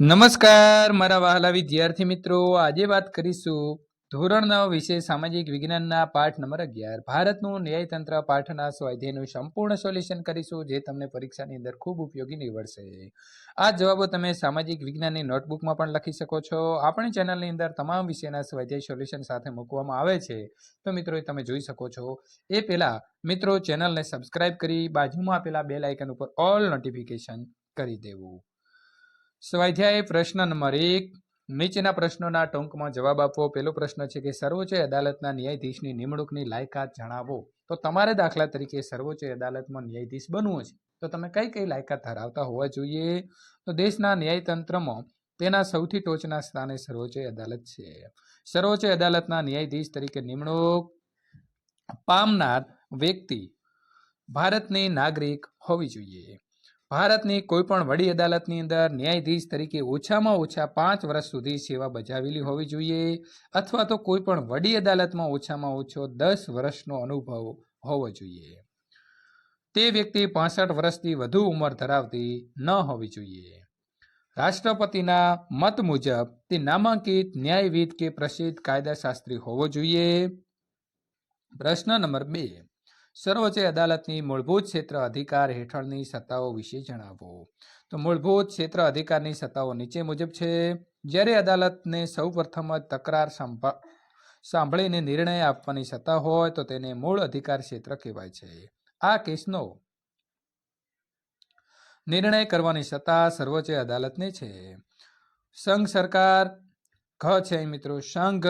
નમસ્કાર, મારા વહાલા વિદ્યાર્થી મિત્રો. આજે વાત કરીશું ધોરણ નવ વિશે સામાજિક વિજ્ઞાનના પાઠ નંબર અગિયાર. ભારતનું ન્યાયતંત્ર પાઠના સ્વાધ્યાયનું સંપૂર્ણ સોલ્યુશન કરીશું, જે તમને પરીક્ષાની અંદર ખૂબ ઉપયોગી નીવડશે. આ જવાબો તમે સામાજિક વિજ્ઞાનની નોટબુકમાં પણ લખી શકો છો. આપણી ચેનલની અંદર તમામ વિષયના સ્વાધ્યાય સોલ્યુશન સાથે મૂકવામાં આવે છે. તો મિત્રો તમે જોઈ શકો છો. એ પહેલા મિત્રો, ચેનલને સબસ્ક્રાઇબ કરી બાજુમાં આપેલા બે લાઇકન ઉપર ઓલ નોટિફિકેશન કરી દેવું. સ્વાધ્યાય પ્રશ્ન નંબર એક, નીચેના પ્રશ્નોના ટૂંકમાં જવાબ આપવો પહેલો પ્રશ્ન છે કે સર્વોચ્ચ અદાલતના ન્યાયાધીશની નિમણૂકની લાયકાત જણાવો. તો તમારે દાખલા તરીકે સર્વોચ્ચ અદાલતમાં ન્યાયાધીશ બનવું છે તો તમે કઈ કઈ લાયકાત ધરાવતા હોવા જોઈએ? તો દેશના ન્યાયતંત્રમાં તેના સૌથી ટોચના સ્થાને સર્વોચ્ચ અદાલત છે. સર્વોચ્ચ અદાલતના ન્યાયાધીશ તરીકે નિમણૂક પામનાર વ્યક્તિ ભારતની નાગરિક હોવી જોઈએ. ભારતની કોઈ પણ વડી અદાલતની અંદર ન્યાયાધીશ તરીકે ઓછામાં ઓછા પાંચ વર્ષ સુધી સેવા બજાવેલી હોવી જોઈએ અથવા તો કોઈ પણ વડી અદાલતમાં ઓછામાં ઓછો દસ વર્ષનો અનુભવ હોવો જોઈએ. તે વ્યક્તિ પાસઠ વર્ષથી વધુ ઉંમર ધરાવતી ન હોવી જોઈએ. રાષ્ટ્રપતિના મત મુજબ તે નામાંકિત ન્યાયવિદ કે પ્રસિદ્ધ કાયદાશાસ્ત્રી હોવો જોઈએ. પ્રશ્ન નંબર બે. સર્વોચ્ચ અદાલતની મૂળભૂત ક્ષેત્ર અધિકાર હેઠળની સત્તાઓ વિશે જણાવો. તો મૂળભૂત ક્ષેત્ર અધિકારની સત્તાઓ નીચે મુજબ છે. જ્યારે અદાલતને સૌપ્રથમ જ તકરાર સંભા- સાંભળીને નિર્ણય આપવાની સત્તા હોય તો તેને મૂળ અધિકાર ક્ષેત્ર કહેવાય છે. આ કેસનો નિર્ણય કરવાની સત્તા સર્વોચ્ચ અદાલતને છે. સંઘ સરકાર, ઘ છે મિત્રો, સંઘ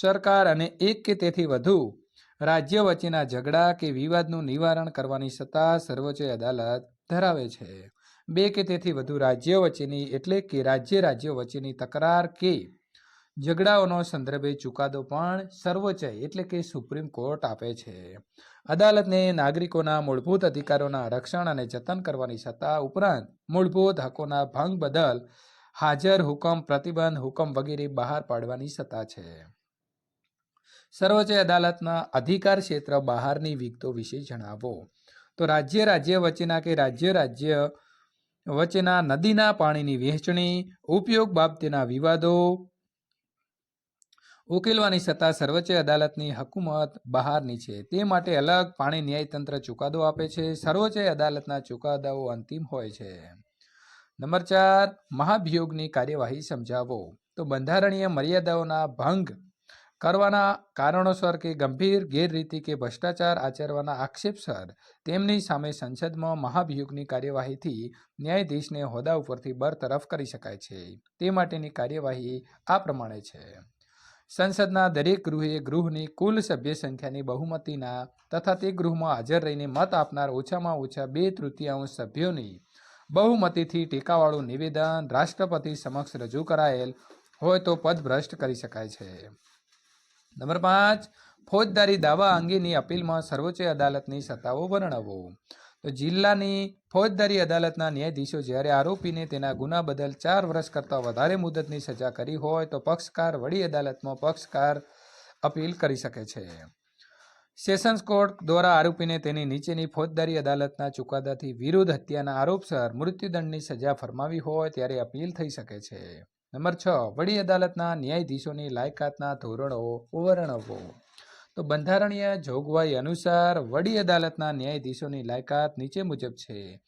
સરકાર અને એક કે તેથી વધુ રાજ્ય વચ્ચેના ઝઘડા કે વિવાદનું નિવારણ કરવાની સત્તા સર્વોચ્ચ અદાલત ધરાવે છે. બે કે તેથી વધુ રાજ્યો વચ્ચેની એટલે કે રાજ્ય રાજ્યો વચ્ચેની તકરાર કે ઝઘડાઓનો સંદર્ભે ચુકાદો પણ સર્વોચ્ચ એટલે કે સુપ્રીમ કોર્ટ આપે છે. અદાલતને નાગરિકોના મૂળભૂત અધિકારોના રક્ષણ અને જતન કરવાની સત્તા ઉપરાંત મૂળભૂત હકોના ભંગ બદલ હાજર હુકમ, પ્રતિબંધ, હુકમ વગેરે બહાર પાડવાની સત્તા છે. સર્વોચ્ચ અદાલતના અધિકાર ક્ષેત્ર બહારની વિગતો વિશે જણાવો. તો રાજ્ય રાજ્ય વચ્ચેના કે રાજ્ય રાજ્ય વચ્ચેના નદીના પાણીની વહેંચણી, ઉપયોગ બાબતેના વિવાદો, ઉકેલવાની સત્તા સર્વોચ્ચ અદાલતની હકુમત બહારની છે, તે માટે અલગ પાણી ન્યાયતંત્ર ચુકાદો આપે છે. સર્વોચ્ચ અદાલતના ચુકાદાઓ અંતિમ હોય છે. નંબર ચાર, મહાભિયોગની કાર્યવાહી સમજાવો. તો બંધારણીય મર્યાદાઓના ભંગ કરવાના કારણોસર કે ગંભીર ગેરરીતિ કે ભ્રષ્ટાચાર આચરવાના આક્ષેપસર તેમની સામે સંસદમાં મહાભિયોગની કાર્યવાહીથી ન્યાયાધીશને હોદ્દા ઉપરથી બરતરફ કરી શકાય છે. તે માટેની કાર્યવાહી આ પ્રમાણે છે. સંસદના દરેક ગૃહે ગૃહની કુલ સભ્ય સંખ્યાની બહુમતીના તથા તે ગૃહમાં હાજર રહીને મત આપનાર ઓછામાં ઓછા બે તૃતીયાંશ સભ્યોની બહુમતીથી ટેકાવાળું નિવેદન રાષ્ટ્રપતિ સમક્ષ રજૂ કરાયેલ હોય તો પદભ્રષ્ટ કરી શકાય છે. નંબર પાંચ, ફોજદારી દાવા અંગેની અપીલમાં સર્વોચ્ચ અદાલતની સત્તાઓ વર્ણવો. તો જિલ્લાની ફોજદારી અદાલતના ન્યાયાધીશો જ્યારે આરોપીને તેના ગુના બદલ ચાર વર્ષ કરતાં વધારે મુદતની સજા કરી હોય તો પક્ષકાર વડી અદાલતમાં પક્ષકાર અપીલ કરી શકે છે. સેશન્સ કોર્ટ દ્વારા આરોપીને તેની નીચેની ફોજદારી અદાલતના ચુકાદાથી વિરુદ્ધ હત્યાના આરોપસર મૃત્યુદંડની સજા ફરમાવી હોય ત્યારે અપીલ થઈ શકે છે. નંબર છ, વડી અદાલતના ન્યાયાધીશોની લાયકાતના ધોરણો વર્ણવો તો બંધારણીય જોગવાઈ અનુસાર વડી અદાલતના ન્યાયાધીશોની લાયકાત નીચે મુજબ છે.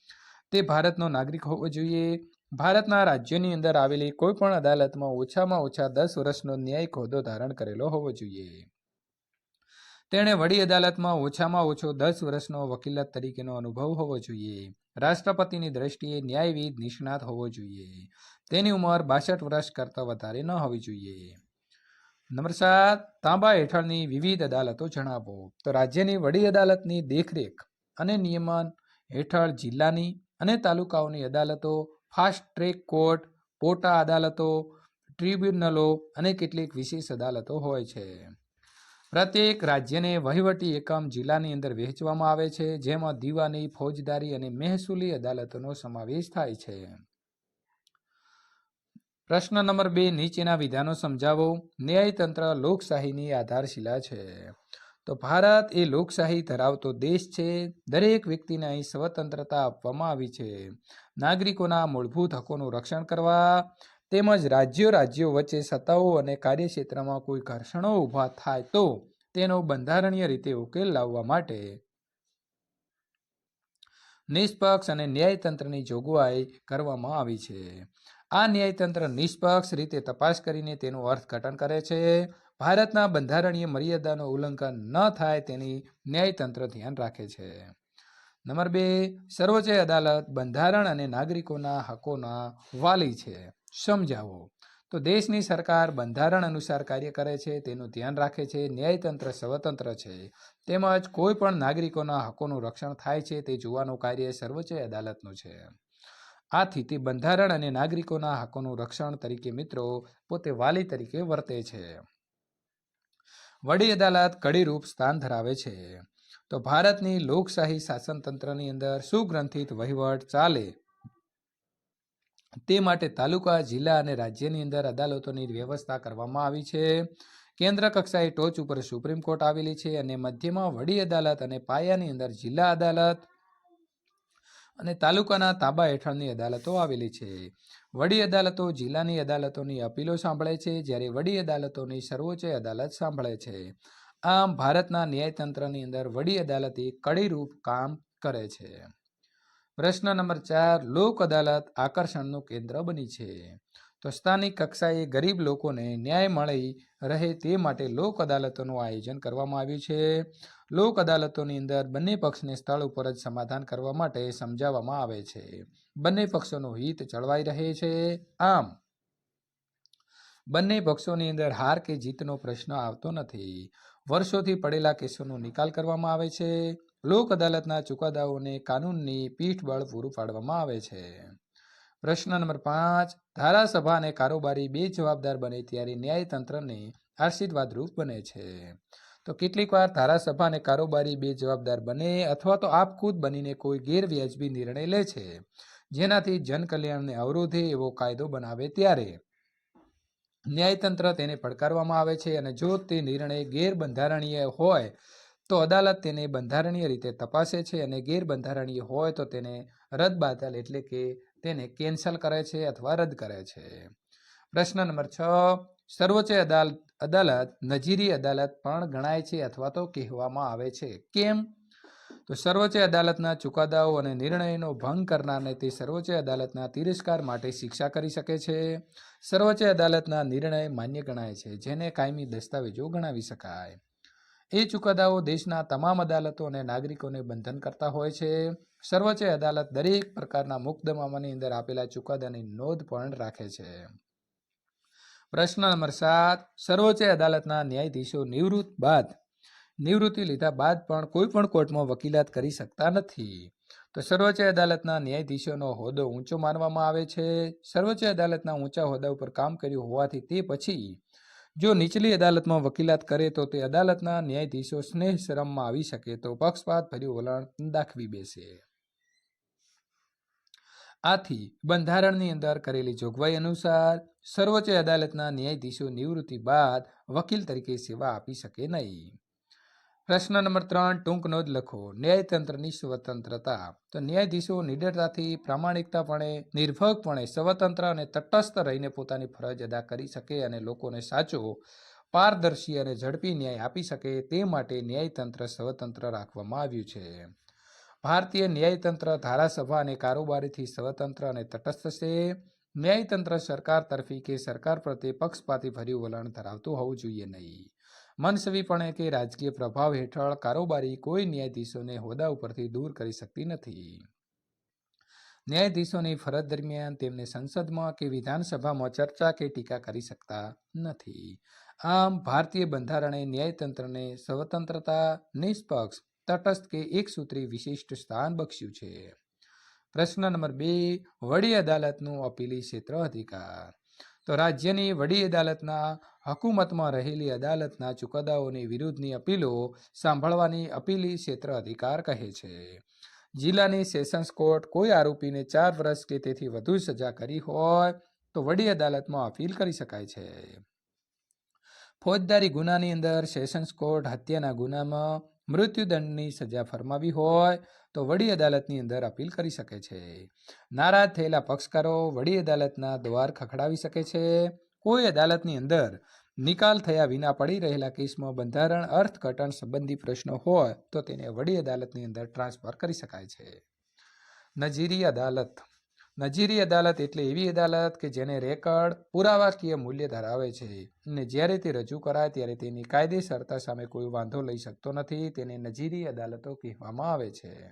તે ભારતનો નાગરિક હોવો જોઈએ. ભારતના રાજ્યની અંદર આવેલી કોઈ પણ અદાલતમાં ઓછામાં ઓછા દસ વર્ષનો ન્યાયિક હોદ્દો ધારણ કરેલો હોવો જોઈએ. તેણે વડી અદાલતમાં ઓછામાં ઓછો દસ વર્ષનો વકીલાત તરીકેનો અનુભવ હોવો જોઈએ. રાષ્ટ્રપતિની દ્રષ્ટિએ ન્યાયવિદ નિષ્ણાત હોવો જોઈએ. તેની ઉંમર બાસઠ વર્ષ કરતાં વધારે ન હોવી જોઈએ. નંબર સાત, તાંબા હેઠળની વિવિધ અદાલતો જણાવો. તો રાજ્યની વડી અદાલતની દેખરેખ અને નિયમન હેઠળ જિલ્લાની અને તાલુકાઓની અદાલતો, ફાસ્ટ ટ્રેક કોર્ટ, પોટા અદાલતો, ટ્રિબ્યુનલો અને કેટલીક વિશેષ અદાલતો હોય છે. પ્રત્યેક રાજ્યને વહીવટી એકમ જિલ્લાની અંદર વહેંચવામાં આવે છે, જેમાં દીવાની, ફોજદારી અને મહેસૂલી અદાલતોનો સમાવેશ થાય છે. પ્રશ્ન નંબર બે, નીચેના વિધાનો સમજાવો. ન્યાયતંત્ર લોકશાહીની આધારશિલા છે. તો ભારત એ લોકશાહી ધરાવતો દેશ છે. દરેક વ્યક્તિને અહીં સ્વતંત્રતા આપવામાં આવી છે. નાગરિકોના મૂળભૂત હકોનું રક્ષણ કરવા તેમજ રાજ્યો રાજ્યો વચ્ચે સત્તાઓ અને કાર્યક્ષેત્રમાં કોઈ ઘર્ષણો ઊભા થાય તો તેનો બંધારણીય રીતે ઉકેલ લાવવા માટે નિષ્પક્ષ અને ન્યાયતંત્રની જોગવાઈ કરવામાં આવી છે. આ ન્યાયતંત્ર નિષ્પક્ષ રીતે તપાસ કરીને તેનું અર્થઘટન કરે છે. ભારતના બંધારણીય મર્યાદાનું ઉલ્લંઘન ન થાય તેની ન્યાયતંત્ર ધ્યાન રાખે છે. નંબર બે, સર્વોચ્ચ અદાલત બંધારણ અને નાગરિકોના હકોના વાલી છે. સમજાવો. તો દેશની સરકાર બંધારણ અનુસાર કાર્ય કરે છે, તેનું ધ્યાન રાખે છે, ન્યાયતંત્ર સ્વતંત્ર છે. તેમજ કોઈ પણ નાગરિકોના હકોનું રક્ષણ થાય છે, તે જોવાનું કાર્ય સર્વોચ્ચ અદાલતનું છે. આથી તે બંધારણ અને નાગરિકોના હકોનું રક્ષણ તરીકે મિત્રો પોતે વાલી તરીકે વર્તે છે. વડી અદાલત કડીરૂપ સ્થાન ધરાવે છે. તો ભારતની લોકશાહી શાસન તંત્રની અંદર સુગ્રંથિત વહીવટ ચાલે. તે માટે તાલુકા, જિલ્લા અને રાજ્યની અંદર અદાલતોની વ્યવસ્થા કરવામાં આવી છે. કેન્દ્ર કક્ષાએ ટોચ ઉપર સુપ્રીમ કોર્ટ આવેલી છે અને મધ્યમાં વડી અદાલત અને પાયાની અંદર જિલ્લા અદાલત અને તાલુકાના તાબા હેઠળની અદાલતો આવેલી છે. વડી અદાલતો જિલ્લાની અદાલતોની અપીલો સાંભળે છે, જ્યારે વડી અદાલતોની સર્વોચ્ચ અદાલત સાંભળે છે. આમ ભારતના ન્યાયતંત્રની અંદર વડી અદાલત એક કડીરૂપ કામ કરે છે. પ્રશ્ન નંબર ચાર, લોક અદાલત આકર્ષણનું કેન્દ્ર બની છે. તો સ્થાનિક કક્ષાએ ગરીબ લોકોને ન્યાય મળી રહે તે માટે લોક અદાલતોનું આયોજન કરવામાં આવ્યું છે. લોક અદાલતોની અંદર બંને પક્ષને સ્થળ ઉપર જ સમાધાન કરવા માટે સમજાવવામાં આવે છે. બંને પક્ષોનું હિત જળવાઈ રહે છે. આમ, બંને પક્ષોની અંદર હાર કે જીતનો પ્રશ્ન આવતો નથી. વર્ષોથી પડેલા કેસોનો નિકાલ કરવામાં આવે છે. લોક અદાલતના ચુકાદાઓને કાનૂનની પીઠબળ પૂરું પાડવામાં આવે છે. પ્રશ્ન નંબર પાંચ, ધારાસભા અને કારોબારી બે જવાબદાર બને ત્યારે ન્યાયતંત્રને આશીર્વાદરૂપ બને છે. તો કેટલીક વાર ધારાસભા અને કારોબારી બે જવાબદાર બને અથવા તો આપખુદ બનીને કોઈ ગેરવ્યાજબી નિર્ણય લે છે. જેનાથી જનકલ્યાણને અવરોધે એવો કાયદો બનાવે ત્યારે. ન્યાયતંત્ર તેને પડકારવામાં આવે છે અને જો તે નિર્ણય ગેરબંધારણીય હોય, તો અદાલત તેને બંધારણીય રીતે તપાસે છે અને ગેરબંધારણીય હોય તો તેને રદબાતલ એટલે કે તેને કેન્સલ કરે છે અથવા રદ કરે છે. પ્રશ્ન નંબર છ. સર્વોચ્ચ અદાલત અદાલત, નજીરી અદાલત પણ ગણાય છે અથવા તો કહેવામાં આવે છે. કેમ? તો સર્વોચ્ચ અદાલતના ચુકાદાઓ અને નિર્ણયનો ભંગ કરનારને તે સર્વોચ્ચ અદાલતના તિરસ્કાર માટે શિક્ષા કરી શકે છે. સર્વોચ્ચ અદાલતના નિર્ણય માન્ય ગણાય છે, જેને કાયમી દસ્તાવેજો ગણાવી શકાય. એ ચુકાદાઓ દેશના તમામ અદાલતો અને નાગરિકોને બંધન કરતા હોય છે. સર્વોચ્ચ અદાલત દરેક પ્રકારના મુકદમામાની અંદર આપેલા ચુકાદાની નોંધ પણ રાખે છે. પ્રશ્ન નંબર સાત, સર્વોચ્ચ અદાલતના ન્યાયાધીશો નિવૃત્ત બાદ, નિવૃત્તિ લીધા બાદ પણ કોઈ પણ કોર્ટમાં વકીલાત કરી શકતા નથી. તો સર્વોચ્ચ અદાલતના ન્યાયાધીશોનો હોદ્દો ઊંચો માનવામાં આવે છે. સર્વોચ્ચ અદાલતના ઊંચા હોદ્દા ઉપર કામ કર્યું હોવાથી તે પછી જો નીચલી અદાલતમાં વકીલાત કરે તો તે અદાલતના ન્યાયાધીશો સ્નેહ શરમમાં આવી શકે તો પક્ષપાત ભર્યું વલણ દાખવી બેસે. આથી બંધારણની અંદર કરેલી જોગવાઈ અનુસાર સર્વોચ્ચ અદાલતના ન્યાયાધીશો નિવૃત્તિ બાદ વકીલ તરીકે સેવા આપી શકે નહીં. પ્રશ્ન નંબર ત્રણ, ટૂંકનો જ લખો. ન્યાયતંત્રની સ્વતંત્રતા. તો ન્યાયાધીશો નિડરતાથી પ્રામાણિકતાપણે, નિર્ભયપણે, સ્વતંત્ર અને તટસ્થ રહીને પોતાની ફરજ અદા કરી શકે અને લોકોને સાચો, પારદર્શી અને ઝડપી ન્યાય આપી શકે તે માટે ન્યાયતંત્ર સ્વતંત્ર રાખવામાં આવ્યું છે. ભારતીય ન્યાયતંત્ર ધારાસભા અને કારોબારીથી સ્વતંત્ર અને તટસ્થ છે. ન્યાયતંત્ર સરકાર તરફી કે સરકાર પ્રત્યે પક્ષપાતી ભર્યું વલણ ધરાવતું હોવું જોઈએ નહીં. મનસવીપણે કે રાજકીય પ્રભાવ હેઠળ કારોબારી કોઈ ન્યાયાધીશોને હોદ્દા ઉપરથી દૂર કરી શકતી નથી. ન્યાયાધીશોની ફરજ દરમિયાન તેમને સંસદમાં કે વિધાનસભામાં ચર્ચા કે ટીકા કરી શકતા નથી. આમ, ભારતીય બંધારણે ન્યાયતંત્રને સ્વતંત્રતા, નિષ્પક્ષ, તટસ્થ કે એકસૂત્રી વિશિષ્ટ સ્થાન બક્ષ્યું છે. પ્રશ્ન નંબર બે, વડી અદાલતનું અપીલી ક્ષેત્ર અધિકાર. તો રાજ્યની વડી અદાલતના હકુમતમાં રહેલી અદાલતના ચુકાદાઓની વિરુદ્ધની અપીલો સાંભળવાની અપીલી ક્ષેત્ર અધિકાર કહે છે. જિલ્લાની સેશન્સ કોર્ટ કોઈ આરોપીને ચાર વર્ષ કે તેથી વધુ સજા કરી હોય તો વડી અદાલતમાં અપીલ કરી શકાય છે. ફોજદારી ગુનાની અંદર સેશન્સ કોર્ટ હત્યાના ગુનામાં મૃત્યુદંડની સજા ફરમાવી હોય તો વડી અદાલતની અંદર અપીલ કરી શકે છે. નારાજ થયેલા પક્ષકારો વડી અદાલતના દ્વાર ખખડાવી શકે છે. કોઈ અદાલતની અંદર નિકાલ થયા વિના પડી રહેલા કેસમાં બંધારણ, અર્થઘટન સંબંધી પ્રશ્નો હોય તો તેને વડી અદાલતની અંદર ટ્રાન્સફર કરી શકાય છે. નજીરી અદાલત નજીરી અદાલત એટલે એવી અદાલત કે જેને રેકર્ડ, પુરાવાકીય મૂલ્ય ધરાવે છે અને જ્યારે તે રજૂ કરાય ત્યારે તેની કાયદેસરતા સામે કોઈ વાંધો લઈ શકતો નથી તેને નજીરી અદાલતો કહેવામાં આવે છે.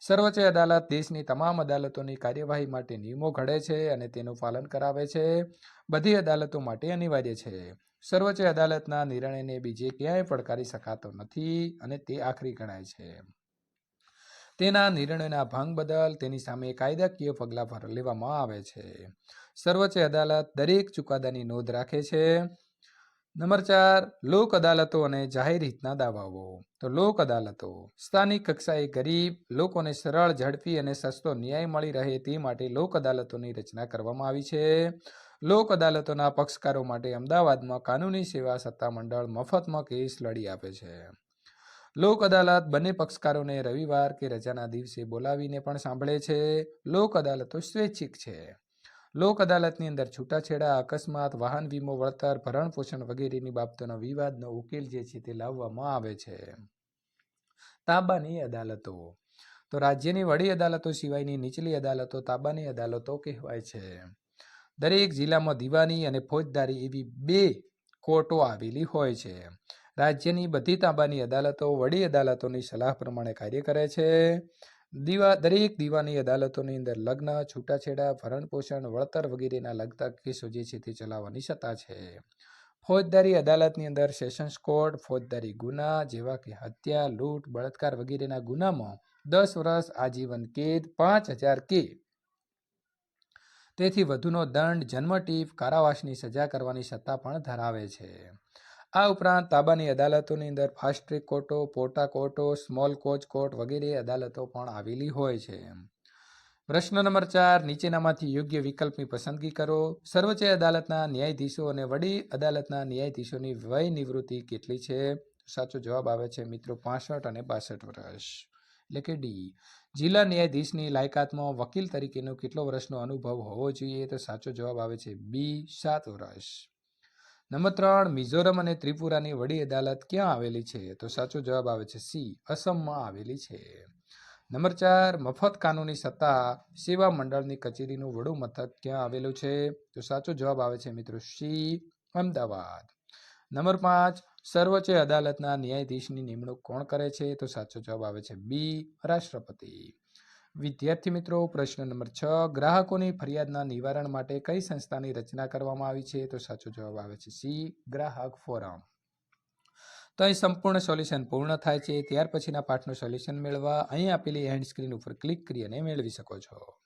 સર્વોચ્ચ અદાલત દેશની તમામ અદાલતોની કાર્યવાહી માટે નિયમો ઘડે છે અને તેનું પાલન કરાવે છે. બધી અદાલતો માટે અનિવાર્ય છે. સર્વોચ્ચ અદાલતના નિર્ણયને બીજે ક્યાંય પડકારી શકાતો નથી અને તે આખરી ગણાય છે. તેના નિર્ણયના ભંગ બદલ તેની સામે કાયદાકીય પગલાં લેવામાં આવે છે. સર્વોચ્ચ અદાલત દરેક ચુકાદાની નોંધ રાખે છે. નંબર ચાર, લોક અદાલતો અને જાહેર હિતના દાવાઓ. તો લોક અદાલતો, સ્થાનિક કક્ષાએ ગરીબ, લોકોને સરળ, ઝડપી અને સસ્તો ન્યાય મળી રહે તે માટે લોક અદાલતોની રચના કરવામાં આવી છે. લોક અદાલતોના પક્ષકારો માટે અમદાવાદમાં કાનૂની સેવા સત્તામંડળ મફતમાં કેસ લડી આપે છે. લોક અદાલત બંને પક્ષકારોને રવિવાર કે રજાના દિવસે બોલાવીને પણ સાંભળે છે. લોક અદાલતો સ્વૈચ્છિક છે. લોક અદાલતની અંદર છૂટાછેડા, અકસ્માત, વાહન વીમો, વળતર, ભરણ પોષણ વગેરેની બાબતોનો વિવાદનો ઉકેલ જે છે તે લાવવામાં આવે છે. તાબાની અદાલતો. તો રાજ્યની વડી અદાલતો સિવાયની નીચલી અદાલતો તાબાની અદાલતો કહેવાય છે. દરેક જિલ્લામાં દીવાની અને ફોજદારી એવી બે કોર્ટો આવેલી હોય છે. રાજ્યની બધી તાબાની અદાલતો વડી અદાલતોની સલાહ પ્રમાણે કાર્ય કરે છે. દીવા, દરેક દીવાની અદાલતોની અંદર લગ્ન, છૂટાછેડા ભરણ પોષણ વળતર વગેરેના લગતા કેસો જે છે તે ચલાવવાની સત્તા છે. ફોજદારી અદાલતની અંદર સેશન્સ કોર્ટ, ફોજદારી ગુના જેવા કે હત્યા, લૂંટ, બળાત્કાર વગેરેના ગુનામાં દસ વર્ષ આજીવન કેદ, પાંચ હજાર કે. તેથી વધુનો દંડ જન્મટીપ કારાવાસની સજા કરવાની સત્તા પણ ધરાવે છે. આ ઉપરાંત તાબાની અદાલતોની અંદર ફાસ્ટ ટ્રેક કોર્ટો, પોટા કોર્ટો, સ્મોલ કોચ કોર્ટ વગેરે અદાલતો પણ આવેલી હોય છે. પ્રશ્ન નંબર ચાર, નીચેનામાંથી યોગ્ય વિકલ્પની પસંદગી કરો. સર્વોચ્ચ અદાલતના ન્યાયાધીશો અને વડી અદાલતના ન્યાયાધીશોની વય નિવૃત્તિ કેટલી છે? સાચો જવાબ આવે છે મિત્રો પાસઠ અને બાસઠ વર્ષ. એટલે કે ડી જિલ્લા ન્યાયાધીશની લાયકાતમાં વકીલ તરીકેનો કેટલો વર્ષનો અનુભવ હોવો જોઈએ? તો સાચો જવાબ આવે છે બી સાત વર્ષ. નંબર ત્રણ, મિઝોરમ અને ત્રિપુરાની વડી અદાલત ક્યાં આવેલી છે? તો સાચો જવાબ આવે છે સી, અસમમાં આવેલી છે. નંબર ચાર, મફત કાનૂની સત્તા સેવા મંડળની કચેરીનું વડું મથક ક્યાં આવેલું છે? તો સાચો જવાબ આવે છે મિત્રો સી, અમદાવાદ. નંબર પાંચ, સર્વોચ્ચ અદાલતના ન્યાયાધીશની નિમણૂક કોણ કરે છે? તો સાચો જવાબ આવે છે બી, રાષ્ટ્રપતિ. વિદ્યાર્થી મિત્રો, પ્રશ્ન નંબર છ. ગ્રાહકોની ફરિયાદના નિવારણ માટે કઈ સંસ્થાની રચના કરવામાં આવી છે? તો સાચો જવાબ આવે છે સી, ગ્રાહક ફોરમ. તો અહીં સંપૂર્ણ સોલ્યુશન પૂર્ણ થાય છે. ત્યાર પછીના પાઠનું સોલ્યુશન મેળવવા અહીં આપેલી હેન્ડ સ્ક્રીન ઉપર ક્લિક કરી અને મેળવી શકો છો.